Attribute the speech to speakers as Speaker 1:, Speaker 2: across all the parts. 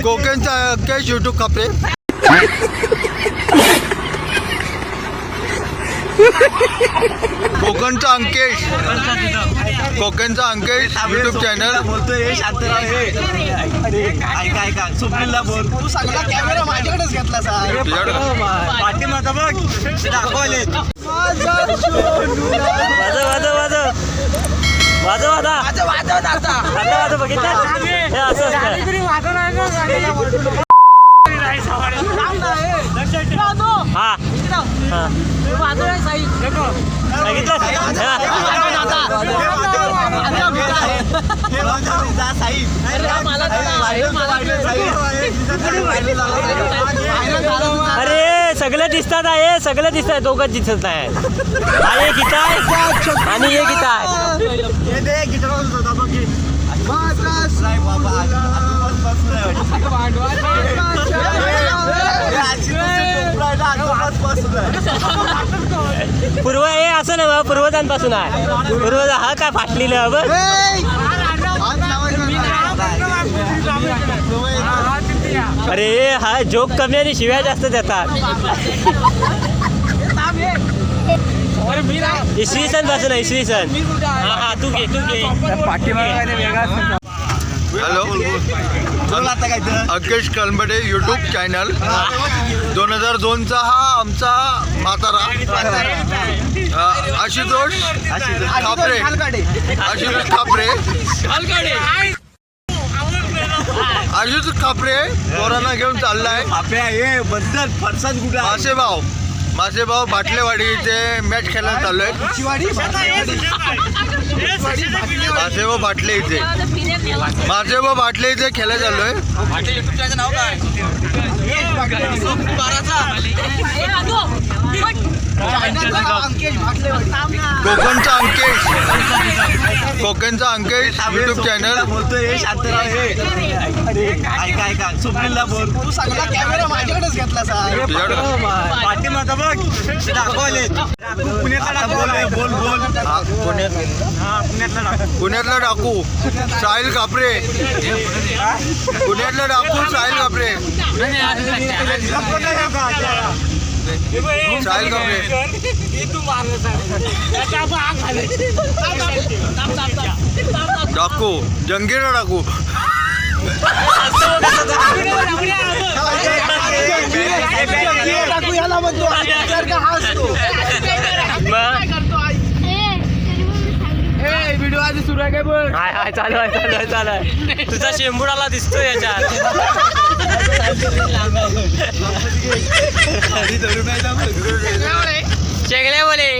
Speaker 1: कोकणचा कॅश युट्यूब खापरे कोकणचा अंकेश. कोकणचा अंकेश युट्यूब चॅनल
Speaker 2: बोलतोय हे शांतराव हे ऐका ऐका सुप्रीमला बोल तू सगळा कॅमेरा माझ्याकडेच घेतला
Speaker 1: तुझ्याकडे?
Speaker 2: पाठीमागं बघ ते दाखवले
Speaker 3: वाजव वाजव वाजव वाजव वाजव आता बघितलं हे हा हा
Speaker 2: साई
Speaker 3: अरे सगळं दिसतात आहे सगळं दिसत आहे दोघं दिसत नाही हा एक इथं आहे आणि एक इथं आहे
Speaker 2: हे हे. हे आहे ना.
Speaker 3: पूर्व हे असं नाही पूर्वजांपासून आहे पूर्वज हा काय फाटलेलं बघ अरे हा जोक कमी आणि शिव्या जास्त देतात. इसवी सनपासून इसवी सन. हा हा तू घे तू घे.
Speaker 1: Hello. Ankesh Kalamde YouTube channel दोन हजार दोनचा हा आमचा म्हातारा. आशुतोष खापरे. आशुतोष खापरे. आशुतोष खापरे पोरांना घेऊन चाललाय.
Speaker 2: आपल्या हे कुठे आहे?
Speaker 1: मासेभाव मासेभाव बाटलेवाडीचे मॅच खेळायला चाललोय. मासेभाव बाटले इथे. मासेभाव बाटले इथे खेळायला चाललोय. कोकणचा अंकेश. कोकणचा अंकेश युट्यूब चॅनल
Speaker 2: बोलतोय शांतराव हे ऐका ऐका बोल तू सगळा कॅमेरा माझ्याकडेच घेतला बघ दाखवले पुण्यातला बोल बोल
Speaker 1: पुण्यात.
Speaker 2: पुण्यातला
Speaker 1: डाकू. साहिल कापरे. पुण्यातला डाकू साहिल कापरे. कापरे डाकू जंगीरा डाकू.
Speaker 3: व्हिडिओ आधी सुरू आहे काय बघ? हाय हाय चालू आहे चालू आहे चालू आहे. तुझा शेंबुडाला दिसतोय याच्यात. चेगल्या बोले.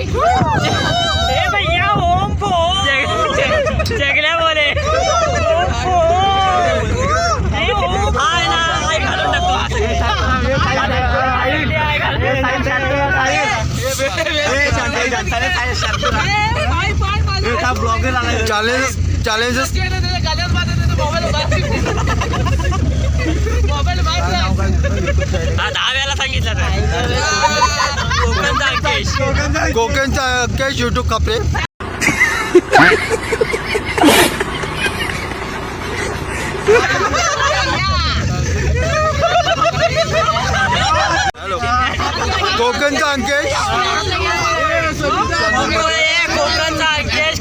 Speaker 2: ब्लॉगर आला?
Speaker 1: चॅलेंज चॅलेंजेस
Speaker 3: सांगितलं कोकणचा अंकेश
Speaker 1: कॅश युट्यूब कापरे. हॅलो कोकणचा अंकेश
Speaker 3: कोकणचा अंकेश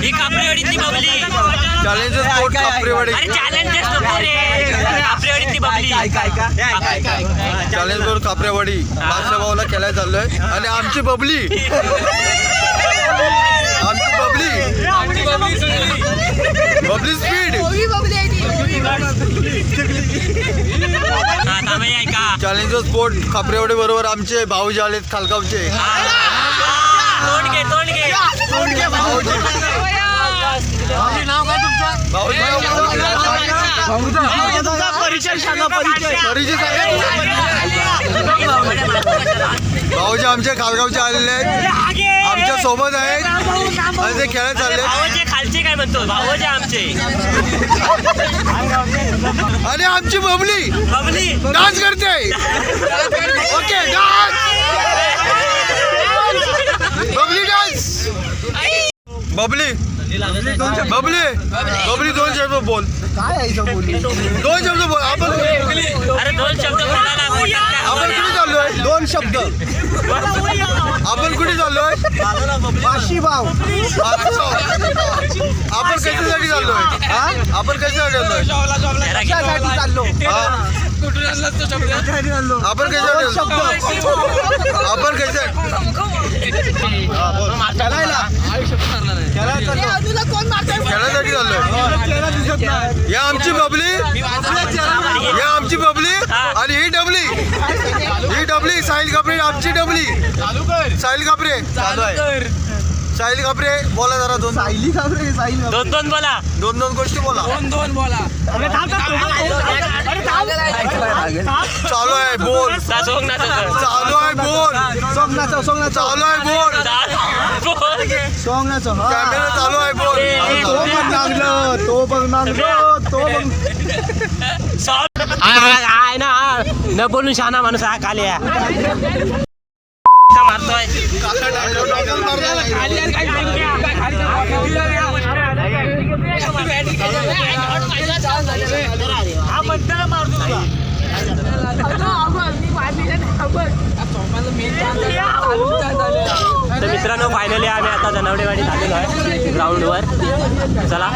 Speaker 3: ही कापरेवाडीतली बबली.
Speaker 1: चॅलेंजर स्पोर्ट कापरेवाडी
Speaker 3: अरे चॅलेंजेस नको रे कापरेवाडीतली बबली.
Speaker 1: चॅलेंज रोड कापरेवाडी मासेभावला खेळायला चाललोय आणि आमची बबली आमची Babli Babli speed challenge sport एवढे बरोबर आमचे भाऊ जे आलेत खालगावचे. भाऊजी आमचे खालगावचे आलेले आहेत. आमच्यासोबत आहेत. आणि ते खेळत चालले.
Speaker 3: भावाचे खालचे काय म्हणतो? भावाचे आमचे.
Speaker 1: आणि आमची बबली.
Speaker 3: बबली.
Speaker 1: डान्स करते. Okay dance. Babli dance. Babli. Babli. Babli दोन शब्द बोल.
Speaker 2: काय आहे
Speaker 1: दोन शब्द बोल. आपण
Speaker 3: अरे
Speaker 1: आपण कुठे चाललोय?
Speaker 2: दोन शब्द.
Speaker 1: आपण कुठे चाललोय?
Speaker 2: वाशी भाव.
Speaker 1: आपण कशासाठी चाललोय? आपण कशासाठी चाललोय?
Speaker 2: चाललो?
Speaker 1: आपण कशासाठी आपण कशासाठी?
Speaker 2: खेळायला चाललो
Speaker 1: खेळासाठी चाललोय. या आमची बबली या आमची बबली आणि ही डबली ही डबली साहिल कापरे आमची डबली साहिल कापरे चालू आहे. साहिल कापरे बोला जरा दोन
Speaker 2: सायली का रे सायली का?
Speaker 3: दोन दोन बोला.
Speaker 1: दोन दोन गोष्टी बोला चालू आहे बोल.
Speaker 3: ता सोंग ना तसं.
Speaker 1: चालू आहे बोल.
Speaker 2: सॉंग नाचव सॉंग नाचव.
Speaker 1: चालू आहे बोल.
Speaker 3: बोल.
Speaker 2: सॉंग.
Speaker 1: कॅमेरा चालू आहे
Speaker 2: तो
Speaker 1: बोल
Speaker 2: पण नांगलं तो पण नांगलं तो पण
Speaker 3: आय ना न बोलून शहाणा माणूस हा खाली आहे. मारतोय. तर मित्रांनो फायनली आम्ही आता जनवडेवाडीत आलेलो आहे ग्राउंडवर चला.